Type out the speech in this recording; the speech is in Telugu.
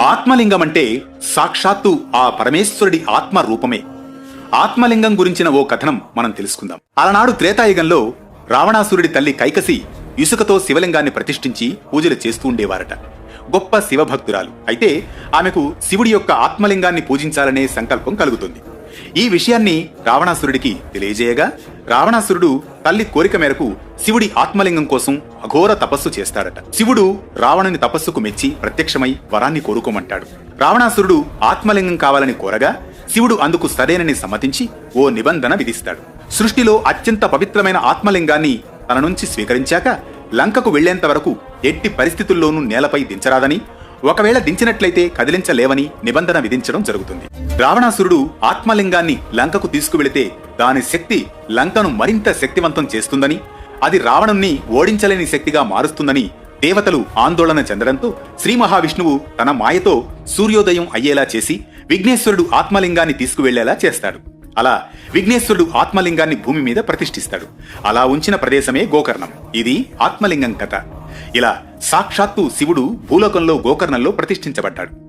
ఆత్మలింగం అంటే సాక్షాత్తు ఆ పరమేశ్వరుడి ఆత్మ రూపమే. ఆత్మలింగం గురించిన ఓ కథనం మనం తెలుసుకుందాం. అలనాడు త్రేతాయుగంలో రావణాసురుడి తల్లి కైకసి ఇసుకతో శివలింగాన్ని ప్రతిష్ఠించి పూజలు చేస్తూ ఉండేవారట. గొప్ప శివభక్తురాలు. అయితే ఆమెకు శివుడి యొక్క ఆత్మలింగాన్ని పూజించాలనే సంకల్పం కలుగుతుంది. ఈ విషయాన్ని రావణాసురుడికి తెలియజేయగా రావణాసురుడు తల్లి కోరిక మేరకు శివుడి ఆత్మలింగం కోసం అఘోర తపస్సు చేస్తాడట శివుడు రావణుని తపస్సుకు మెచ్చి ప్రత్యక్షమై వరాన్ని కోరుకోమంటాడు. రావణాసురుడు ఆత్మలింగం కావాలని కోరగా శివుడు అందుకు సరేనని సమ్మతించి ఓ నిబంధన విధిస్తాడు. సృష్టిలో అత్యంత పవిత్రమైన ఆత్మలింగాన్ని తన నుంచి స్వీకరించాక లంకకు వెళ్ళేంత వరకు ఎట్టి పరిస్థితుల్లోనూ నేలపై దించరాదని ఒకవేళ దించినట్లయితే కదిలించలేవని నిబంధన విధించడం జరుగుతుంది. రావణాసురుడు ఆత్మలింగాన్ని లంకకు తీసుకువెళితే దాని శక్తి లంకను మరింత శక్తివంతం చేస్తుందని అది రావణుణ్ణి ఓడించలేని శక్తిగా మారుస్తుందని దేవతలు ఆందోళన చెందడంతో శ్రీ మహావిష్ణువు తన మాయతో సూర్యోదయం అయ్యేలా చేసి విఘ్నేశ్వరుడు ఆత్మలింగాన్ని తీసుకువెళ్ళేలా చేస్తాడు. అలా విఘ్నేశ్వరుడు ఆత్మలింగాన్ని భూమి మీద ప్రతిష్ఠిస్తాడు. అలా ఉంచిన ప్రదేశమే గోకర్ణం. ఇది ఆత్మలింగం కథ. ఇలా సాక్షాత్తు శివుడు భూలోకంలో గోకర్ణంలో ప్రతిష్ఠించబడ్డాడు.